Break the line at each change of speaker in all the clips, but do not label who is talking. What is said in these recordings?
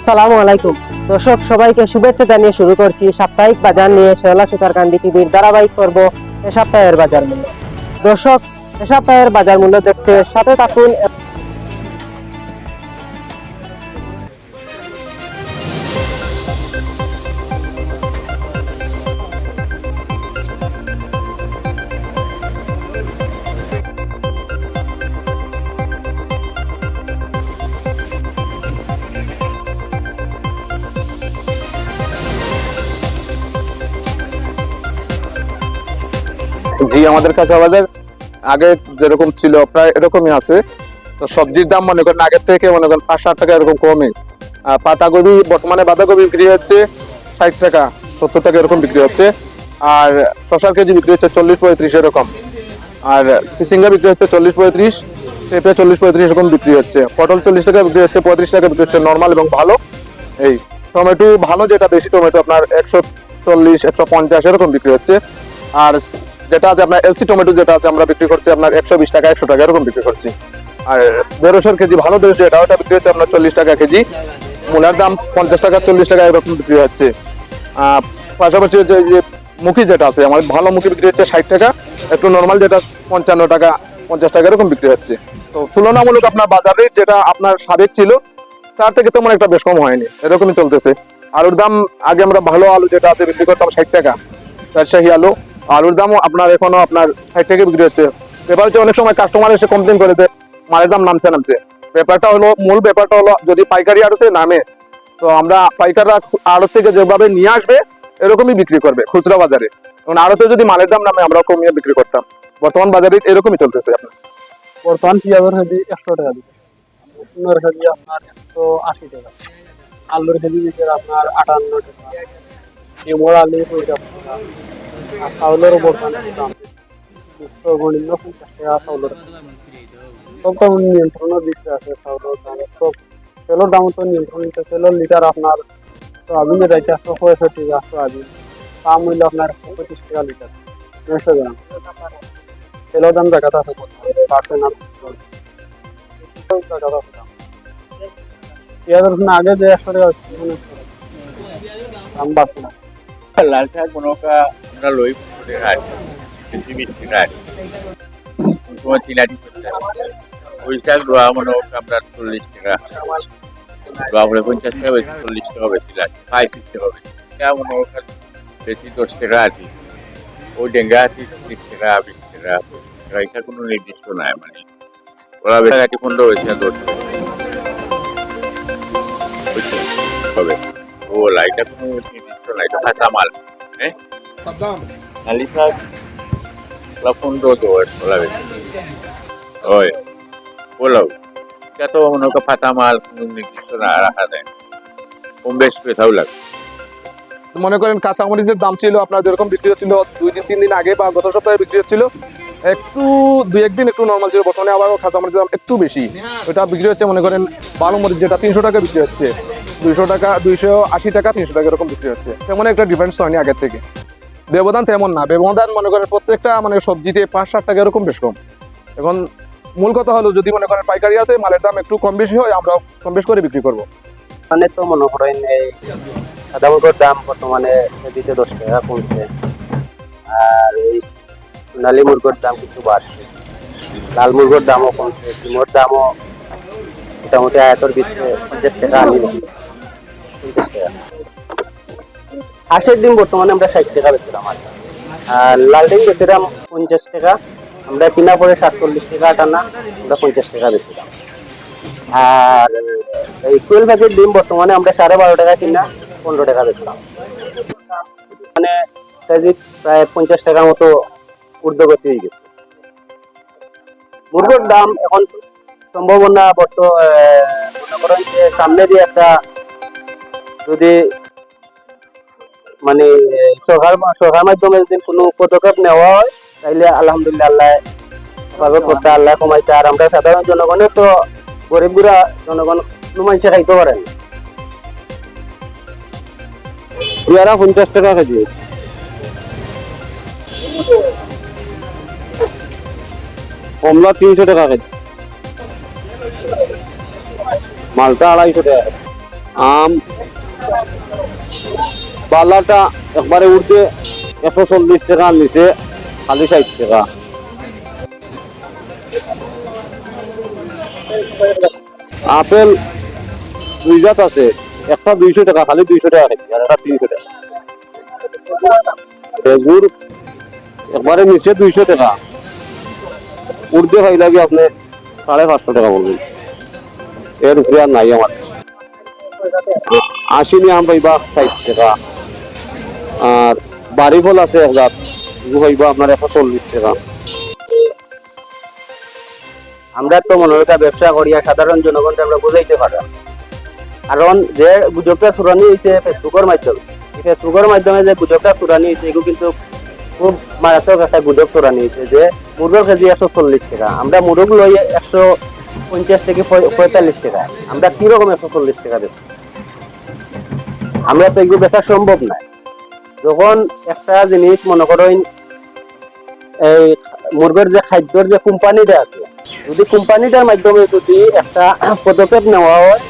আসসালামু আলাইকুম। দর্শক, সবাইকে শুভেচ্ছা জানিয়ে শুরু করছি সাপ্তাহিক বাজার নিয়ে শেওলা সুতারকান্দি টিভির ধারাবাহিক পর্ব এ সপ্তাহের বাজার মূল্য। দর্শক, এ সপ্তাহের বাজার মূল্য দেখতে সাথে থাকুন
জি, আমাদের কাছে আমাদের আগে যেরকম ছিল, প্রায় এরকমই আছে। তো সবজির দাম মনে করেন আগের থেকে মনে করেন পাঁচ ষাট টাকা এরকম কমে। আর পাতাকপি, বর্তমানে বাঁধাকপি বিক্রি হচ্ছে ষাট টাকা, সত্তর টাকা এরকম বিক্রি হচ্ছে। আর শশার কেজি বিক্রি হচ্ছে চল্লিশ পঁয়ত্রিশ এরকম। আর চিচিঙ্গা বিক্রি হচ্ছে চল্লিশ পঁয়ত্রিশ, পেঁপে চল্লিশ পঁয়ত্রিশ এরকম বিক্রি হচ্ছে। পটল চল্লিশ টাকা বিক্রি হচ্ছে, পঁয়ত্রিশ টাকা বিক্রি হচ্ছে, নর্মাল এবং ভালো। এই টমেটো ভালো, যেটা দেশি টমেটো আপনার একশো চল্লিশ, একশো পঞ্চাশ এরকম বিক্রি হচ্ছে। আর যেটা আছে আপনার এলসি টমেটো যেটা আছে, আমরা বিক্রি করছি আপনার একশো বিশ টাকা, একশো টাকা এরকম বিক্রি করছি। আর দেড়শোর কেজি ভালো দেশ যেটা, ওটা বিক্রি হচ্ছে আপনার চল্লিশ টাকা কেজি। মূলার দাম পঞ্চাশ টাকা, চল্লিশ টাকা এরকম বিক্রি হচ্ছে। পাশাপাশি যে যে মুখি যেটা আছে, আমাদের ভালো মুখি বিক্রি হচ্ছে ষাট টাকা, একটু নর্মাল যেটা পঞ্চান্ন টাকা, পঞ্চাশ টাকা এরকম বিক্রি হচ্ছে। তো তুলনামূলক আপনার বাজার রেট যেটা আপনার সাবেক ছিল, তার থেকে তেমন একটা বেশ কম হয়নি, এরকমই চলতেছে। আলুর দাম, আগে আমরা ভালো আলু যেটা আছে বিক্রি করতাম ষাট টাকা, রাজশাহী আলু আলুর দামও আপনার এখনও আপনার ষাট টাকা বিক্রি হচ্ছে। ব্যাপার হচ্ছে অনেক সময় কাস্টমার এসে কমপ্লেন করে দেয় মালের দাম নামছে নামছে। ব্যাপারটা হলো, মূল ব্যাপারটা হলো, যদি পাইকারি আড়তে নামে, তো আমরা পাইকাররা আড়ত থেকে যেভাবে নিয়ে আসবে, এরকমই বিক্রি করবে খুচরা বাজারে। এবং আড়তে যদি মালের দাম নামে আমরা কমিয়ে বিক্রি করতাম। বর্তমান বাজারে এরকমই চলতেছে আপনার।
বর্তমান পেঁয়াজের কেজি একশো টাকা দিচ্ছে। রসুনের কেজি আপনার একশো আশি টাকা। আলুর কেজি দিচ্ছে আপনার আটান্ন টাকা। এমর আলু চাউলের পঞ্চাশ টাকা সব দাম নিয়ন্ত্রণের দিকে আছে দাম তো নিয়ন্ত্রণ তেলের লিটার আপনার সোয়াবিন যেটা একশো পঁয়ষট্টি টাকা সোয়াবিন পাম মূল্য আপনার পঁচিশ টাকা লিটার দেড়শো গ্রাম দাম আছে দেখাতে আছে দাম রসুন আগে যে একশো টাকা। দাম বাড়ছে না
শাক মনোকা আমরা লই মিষ্টি রাখি কোন সময় তিন আটি করতে ওই শাক দোয়া মনোকা আমরা চল্লিশ টাকা। দোয়া বলে টাকা বেশি, চল্লিশ টাকা বেশি লাগে। হবে এটা মনোকা বেশি দশ টাকা ডেঙ্গা তিরিশ টাকা, বিশ টাকা এটা কোনো নির্দিষ্ট নাই মানে। ওরা? হবে। ও, লাইটা কোনো নির্দিষ্ট নাই এটা কাঁচা মাল হ্যাঁ নালি শাক ওলা পনেরো দশ ওলা বেশি ওই পোলাও এটা তো মনে হয় ফাটা মাল কোনো নির্দিষ্ট না রাখা যায় কম বেশ পেথাও লাগে
মনে করেন কাঁচামরিচের দাম ছিল আপনার যেরকম বিক্রি হচ্ছিল দুই দিন, তিন দিন আগে বা গত সপ্তাহে বিক্রি হচ্ছিল, একটু, দুই একদিন একটু নর্মাল ছিল, বর্তমানে আবার কাঁচামরিচের দাম একটু বেশি। ওটা বিক্রি হচ্ছে মনে করেন বালু মরিচ যেটা তিনশো টাকা বিক্রি হচ্ছে। দুইশো টাকা, দুইশো আশি টাকা, তিনশো টাকা এরকম বিক্রি হচ্ছে। তেমন একটা ডিফারেন্স হয়নি আগের থেকে। ব্যবধান তেমন না। ব্যবধান মনে করেন প্রত্যেকটা মানে সবজিতে পাঁচ ষাট টাকা এরকম বেশ কম। এখন মূল কথা হলো, যদি মনে করেন পাইকারি হাতে মালের দাম একটু কম বেশি হয় আমরা কম বেশ করে বিক্রি করব।
মানে তো মনে করেন এই সাদা মুগের দাম বর্তমানে কেজিতে দশ টাকা কমছে। আর এই সোনালী মুরগোর দাম কিছু বাড়ছে। লাল মুরগোর দামও কমছে, ডিমোর দামও মোটামুটি আয়তর ভিতরে পঞ্চাশ টাকা আনি হাঁসের ডিম বর্তমানে আমরা ষাট টাকা বেছিলাম আর লাল ডিম বেছিলাম পঞ্চাশ টাকা, আমরা কিনা পরে সাতচল্লিশ টাকা আটানা আমরা পঞ্চাশ টাকা বেছিলাম আর এই কোয়েল পাখির ডিম বর্তমানে আমরা সাড়ে বারো টাকা কিনা পনেরো টাকা বেচলাম। মানে কেজি প্রায় পঞ্চাশ টাকার মতো ঊর্ধ্বগতি হয়ে গেছে। মুরগোর দাম এখন সম্ভাবনা বর্ত মনে করেন যে সামনে দিয়ে একটা যদি মানে সরকার সরকার মাধ্যমে যদি কোনো পদক্ষেপ নেওয়া হয়, তাইলে আলহামদুলিল্লাহ আল্লাহ হেফাজত করতে আল্লাহ কমাইতে আর আমরা সাধারণ জনগণের তো গরিবগুলা জনগণ কোনো মানুষে খাইতে পারেন পেয়ারা পঞ্চাশ টাকা কেজি। কমলা তিনশো টাকা কেজি। মালটা আড়াইশো টাকা। আম বালাটা একবারে উঠতে একশো চল্লিশ টাকা নিচে খালি ষাট টাকা। আপেল দুই জাত আছে, একটা দুইশো টাকা, খালি দুইশো টাকা কেজি আর একটা তিনশো টাকা। খেজুর একবারে নিচে দুইশো টাকা। উর্দে খাই লাগে আপনি সাড়ে পাঁচশো টাকা বলবেন। এর উপরে আর নাই আমার। আশিনি আম পাইবা ষাট টাকা। আর বাড়ি ফল আছে এক পাইবা আপনার একশো চল্লিশ টাকা। আমরা তো মনে হয় ব্যবসা করিয়া সাধারণ জনগণকে আমরা বুঝাইতে পারলাম কারণ যে গুজবটা চুরানি হয়েছে ফেসবুকের মাধ্যমে ফেসবুকের মাধ্যমে যে গুজবটা চুরানি হয়েছে এগুলো কিন্তু খুব মারাত্মক একটা গুজব চুরানি হয়েছে যে মুরগের কেজি একশো চল্লিশ টাকা, আমরা মুরগ লই একশো পঞ্চাশ থেকে পঁয়তাল্লিশ টাকা, আমরা কীরকম একশো চল্লিশ টাকা দেব? আমরা তো এগুলো বেচা সম্ভব নয় যখন একটা জিনিস মনে করেন এই মুরগের যে খাদ্যর যে কোম্পানিটা আছে, যদি কোম্পানিটার মাধ্যমে যদি একটা পদক্ষেপ নেওয়া হয়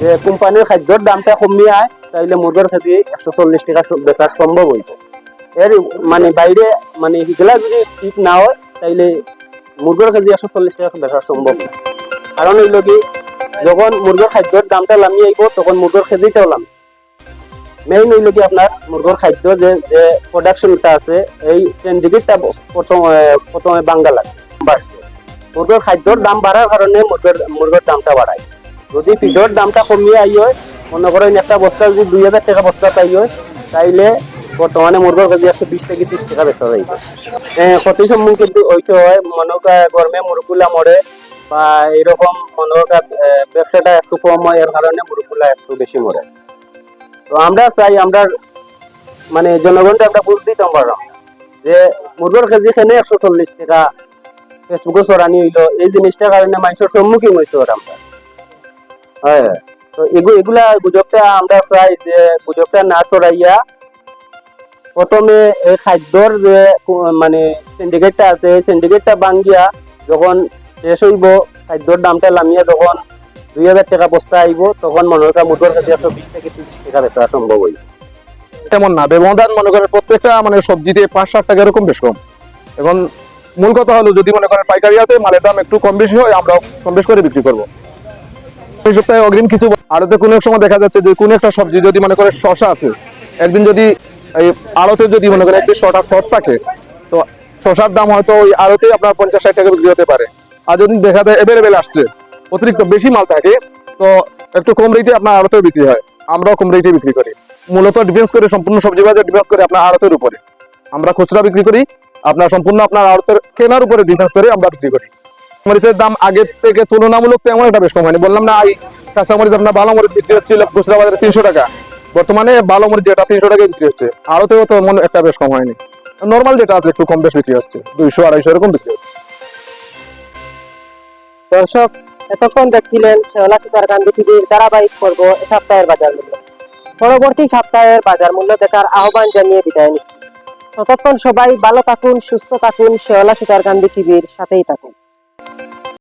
যে কোম্পানির খাদ্যর দামটা কমিয়ে আয়, তাইলে মুরগের খেতে একশো চল্লিশ টাকা স- বেচা সম্ভব হইত এর মানে বাইরে মানে এগুলা যদি ঠিক না হয়, তাইলে মুরগের কেজি একশো চল্লিশ টাকা বেচা সম্ভব না। কারণ হইল কি, যখন মুরগের খাদ্যর দামটা লামি আইব, তখন মুরগের কেজিটাও লামি মেইন হইল কি আপনার মুরগের খাদ্য যে যে প্রোডাকশনটা আছে, এই সিন্ডিকেটটা প্রথম প্রথমে বাঙ্গালা বাড়ছে মুরগের খাদ্যর দাম বাড়ার কারণে মুরগের মুরগের দামটা বাড়ায়। যদি ফিডের দামটা কমিয়ে আই হয়, মনে করেন একটা বস্তা যদি দুই হাজার টাকা বস্তা পাই হয়, তাইলে বর্তমানে মুরগের কেজি একশো বিশ থেকে ত্রিশ টাকা বেচা যাইবে ক্ষতি সম্মুখীন কিন্তু হইতে হয়, মনে গরমে মুরগুলা মরে, বা এরকম মনে ব্যবসাটা একটু কম হয়, এর কারণে মুরগুলা একটু বেশি মরে। তো আমরা চাই আমরা মানে জনগণকে আমরা বুঝ দিতাম পারলাম যে মুরগের কেজি খেনে একশো চল্লিশ টাকা ফেসবুকে চড়ানি হইল। এই জিনিসটার কারণে মানুষের সম্মুখীন হয়েছে ওরা আমরা। হ্যাঁ তো এগু- এগুলা গুজবটা আমরা চাই যে গুজবটা না চড়াইয়া প্রথমে এই খাদ্যর যে মানে সিন্ডিকেটটা আছে, এই সিন্ডিকেটটা ভাঙ্গিয়া যখন শেষ হইব, খাদ্যর দামটা লামিয়া যখন দুই হাজার টাকা বস্তা আইব, তখন মনে হয় মুরগের কাছে একশো বিশ থেকে ত্রিশ টাকা বেচা সম্ভব হইব
তেমন না, ব্যবধান মনে করেন প্রত্যেকটা মানে সবজিতে পাঁচ ষাট টাকা এরকম বেশ কম। এখন মূল কথা হলো যদি মনে করেন পাইকারি হাতে মালের দাম একটু কম বেশি হয় আমরা কম বেশ করে বিক্রি করব। এই সপ্তাহে অগ্রিম কিছু আড়তে কোনো এক সময় দেখা যাচ্ছে যে কোনো একটা সবজি যদি মনে করে শশা আছে, একদিন যদি এই আড়তে যদি মনে করেন একদিন শর্ট শর্ট থাকে, তো শশার দাম হয়তো ওই আড়তে আপনার পঞ্চাশ ষাট টাকা বিক্রি হতে পারে। আর যদি দেখা যায় এভেলেবেল আসছে অতিরিক্ত বেশি মাল থাকে, তো একটু কম রেটে আপনার আড়তে বিক্রি হয়। আমরাও কম রেটে বিক্রি করি। মূলত ডিফেন্স করে সম্পূর্ণ সবজি বাজার ডিফেন্স করে আপনার আড়তের উপরে। আমরা খুচরা বিক্রি করি, আপনার সম্পূর্ণ আপনার আড়তের কেনার উপরে ডিফেন্স করে আমরা বিক্রি করি। মরিচের দাম আগের থেকে তুলনামূলক তেমন একটা বেশ কম হয়নি। বললাম না, এই কাঁচা মরিচ আপনার ভালো মরিচ বিক্রি হচ্ছিল খুচরা বাজারে তিনশো টাকা। বর্তমানে ভালো মরিচ যেটা তিনশো টাকায় বিক্রি হচ্ছে, আড়তেও তো মনে একটা বেশ কম হয়নি। নর্মাল যেটা আছে, একটু কম বেশ বিক্রি হচ্ছে। দুইশো, আড়াইশো এরকম বিক্রি হচ্ছে।
দর্শক এতক্ষণ দেখছিলেন শেওলা সুতার গান্ধী টিভির ধারাবাহিক পর্ব সপ্তাহের বাজার মূল্য। পরবর্তী সপ্তাহের বাজার মূল্য দেখার আহ্বান জানিয়ে বিদায় নিচ্ছি। ততক্ষণ সবাই ভালো থাকুন, সুস্থ থাকুন শেওলা সুতার গান্ধী টিভির সাথেই থাকুন।